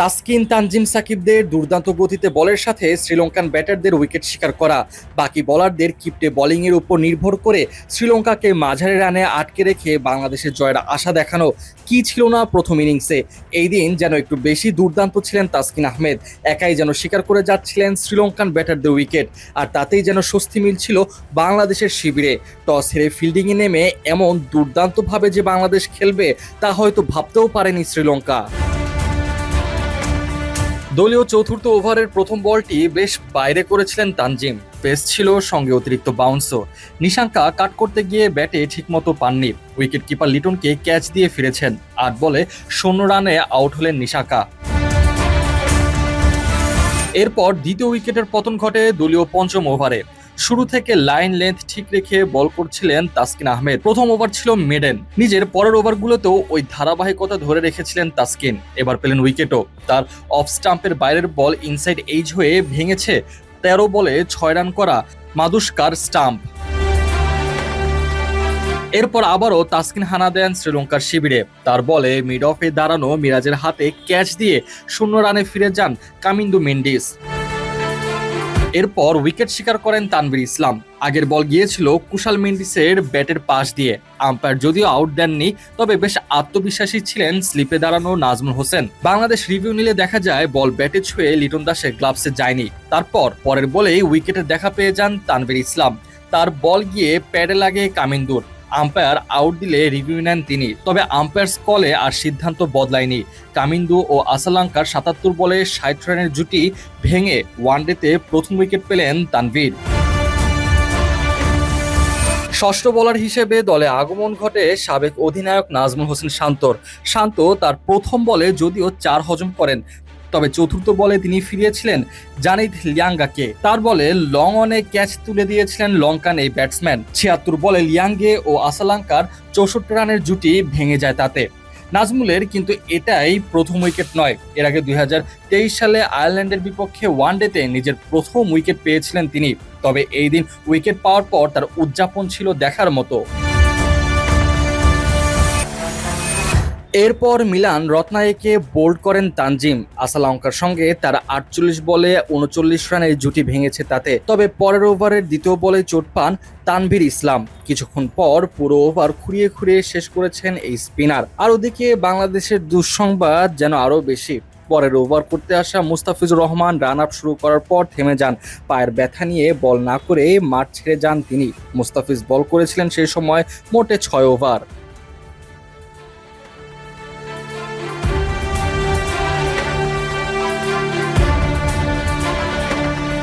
তাসকিন তানজিম সাকিবদের দুর্দান্ত গতিতে বলের সাথে শ্রীলঙ্কান ব্যাটারদের উইকেট শিকার করা। বাকি বলারদের কিপটে বোলিংয়ের উপর নির্ভর করে শ্রীলঙ্কাকে মাঝারি রানে আটকে রেখে বাংলাদেশের জয়ের আশা দেখানো কি ছিল না প্রথম ইনিংসে। এই দিন যেন একটু বেশি দুর্দান্ত ছিলেন তাসকিন আহমেদ। একাই যেন শিকার করে যাচ্ছিলেন শ্রীলঙ্কান ব্যাটারদের উইকেট, আর তাতেই যেন স্বস্তি মিলছিল বাংলাদেশের শিবিরে। টস হেরে ফিল্ডিংয়ে নেমে এমন দুর্দান্তভাবে যে বাংলাদেশ খেলবে তা হয়তো ভাবতেও পারেনি শ্রীলঙ্কা। দলীয় চতুর্থ ওভারের প্রথম বলটি বেশ বাইরে করেছিলেন তানজিম। পেস ছিল সঙ্গে অতিরিক্ত বাউন্সও নিশাঙ্কা কাট করতে গিয়ে ব্যাটে ঠিকমতো পাননি। উইকেট কিপার লিটনকে ক্যাচ দিয়ে ফিরেছেন। আট বলে শূন্য রানে আউট হলেন নিশাঙ্কা। এরপর দ্বিতীয় উইকেটের পতন ঘটে দলীয় পঞ্চম ওভারে। শুরু থেকে লাইন লেন্থ ঠিক রেখে বল করছিলেন তাসকিন আহমেদ। প্রথম ওভার ছিল মেডেন। নিজের পরের ওভারগুলোতেও ওই ধারাবাহিকতা ধরে রেখেছিলেন তাসকিন। এবার পেলেন উইকেটও। তার অফ স্টাম্পের বাইরের বল ইনসাইড এইজ হয়ে ভেঙেছে তেরো বলে ছয় রান করা মাদুস্কার স্টাম্প। এরপর আবারও তাসকিন হানা দেন শ্রীলঙ্কার শিবিরে। তার বলে মিড অফে দাঁড়ানো মিরাজের হাতে ক্যাচ দিয়ে শূন্য রানে ফিরে যান কামিন্দু মেন্ডিস। এরপর উইকেট শিকার করেন তানভীর ইসলাম। আগের বল গিয়েছিল কুশাল মেন্ডিসের ব্যাটের পাশ দিয়ে। আম্পায়ার যদিও আউট দেননি, তবে বেশ আত্মবিশ্বাসী ছিলেন স্লিপে দাঁড়ানো নাজমুল হোসেন। বাংলাদেশ রিভিউ নিলে দেখা যায়, বল ব্যাটে ছুঁয়ে লিটন দাসের গ্লাভসে যায়নি। তারপর পরের বলেই উইকেটে দেখা পেয়ে যান তানভীর ইসলাম। তার বল গিয়ে প্যাডে লাগে কামিন্দুর। আম্পায়ার আউট দিলে রিভিউ নেন তিনি। তবে আম্পায়ার্স কলে আর সিদ্ধান্ত বদলায়নি। কামিন্দু ও আসালাঙ্কার সাতাত্তর বলে ষাট রানের জুটি ভেঙে ওয়ানডেতে প্রথম উইকেট পেলেন তানভীর। ষষ্ঠ বোলার হিসেবে দলে আগমন ঘটে সাবেক অধিনায়ক নাজমুল হোসেন শান্তর। শান্ত তার প্রথম বলে যদিও চার হজম করেন তবে চতুর্থ বলে তিনি ফিরিয়েছিলেন জানিদ লিয়াঙ্গাকে। তার বলে লং অনে ক্যাচ তুলে দিয়েছিলেন লঙ্কান এই ব্যাটসম্যান। ছিয়াত্তর বলে লিয়াঙ্গে ও আসালাঙ্কার চৌষট্টি রানের জুটি ভেঙে যায় তাতে। নাজমুলের কিন্তু এটাই প্রথম উইকেট নয়। এর আগে দুই হাজার তেইশ সালে আয়ারল্যান্ডের বিপক্ষে ওয়ানডেতে নিজের প্রথম উইকেট পেয়েছিলেন তিনি। তবে এই দিন উইকেট পাওয়ার পর তার উদযাপন ছিল দেখার মতো। এরপর মিলান রত্নায়েকে বোল্ড করেন তানজিম। আসালঙ্কার সঙ্গে তার আটচল্লিশ বলে উনচল্লিশ রানের জুটি ভেঙেছে তাতে। তবে পরের ওভারের দ্বিতীয় বলে চোট পান তানভীর ইসলাম। কিছুক্ষণ পর পুরো ওভার খুঁড়িয়ে খুঁড়িয়ে শেষ করেছেন এই স্পিনার। আর ওদিকে বাংলাদেশের দুঃসংবাদ যেন আরও বেশি। পরের ওভার করতে আসা মুস্তাফিজুর রহমান রান আপ শুরু করার পর থেমে যান। পায়ের ব্যথা নিয়ে বল না করে মাঠ ছেড়ে যান তিনি। মুস্তাফিজ বল করেছিলেন সেই সময় মোটে ছয় ওভার।